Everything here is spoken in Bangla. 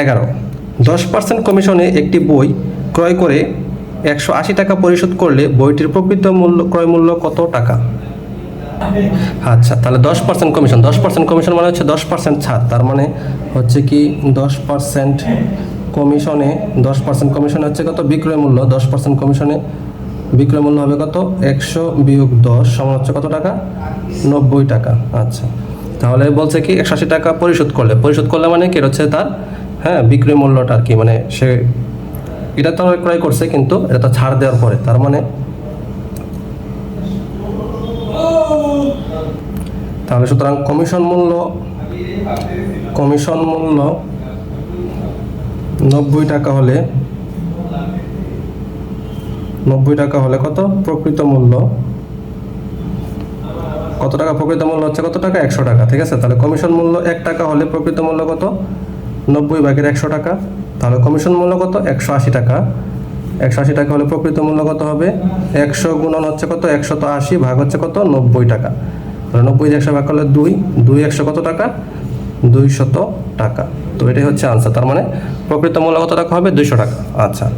এগারো। দশ পার্সেন্ট কমিশনে একটি বই ক্রয় করে একশো আশি টাকা পরিশোধ করলে বইটির প্রকৃত মূল্য, ক্রয় মূল্য কত টাকা? আচ্ছা তাহলে দশ পার্সেন্ট কমিশন। দশ পার্সেন্ট কমিশন মানে হচ্ছে দশ পার্সেন্ট ছাড়। তার মানে হচ্ছে কি দশ পার্সেন্ট কমিশনে, দশ পার্সেন্ট কমিশনে হচ্ছে কত? বিক্রয় মূল্য। দশ পার্সেন্ট কমিশনে বিক্রয় মূল্য হবে কত? একশো বিয়োগ দশ সমান হচ্ছে কত টাকা? নব্বই টাকা। আচ্ছা তাহলে বলছে কি একশো আশি টাকা পরিশোধ করলে। পরিশোধ করলে মানে কি? হচ্ছে তার হ্যাঁ বিক্রয় মূল্যটা আর কি? মানে সে এটা তো ক্রয় করছে, কিন্তু এটা তো ছাড় দেওয়ার পরে, তার মানে তাহলে সুতরাং কমিশন মূল্য কমিশন মূল্য নব্বই টাকা হলে, নব্বই টাকা হলে কত? প্রকৃত মূল্য। কত টাকা? প্রকৃত মূল্য হচ্ছে কত টাকা? একশো টাকা, ঠিক আছে? তাহলে কমিশন মূল্য এক টাকা হলে প্রকৃত মূল্য কত? নব্বই ভাগের একশো টাকা, তাহলে কমিশন মূল্য কত? একশো আশি টাকা। একশো আশি টাকা হলে প্রকৃত মূল্য কত হবে? একশো গুণন হচ্ছে কত? একশো তো আশি, ভাগ হচ্ছে কত? নব্বই টাকা। তাহলে নব্বই একশো ভাগ করলে দুই দুই একশো কত টাকা? দুইশত টাকা। তো এটাই হচ্ছে আনসার তার মানে প্রকৃত মূল্য কত টাকা হবে? দুইশো টাকা। আচ্ছা।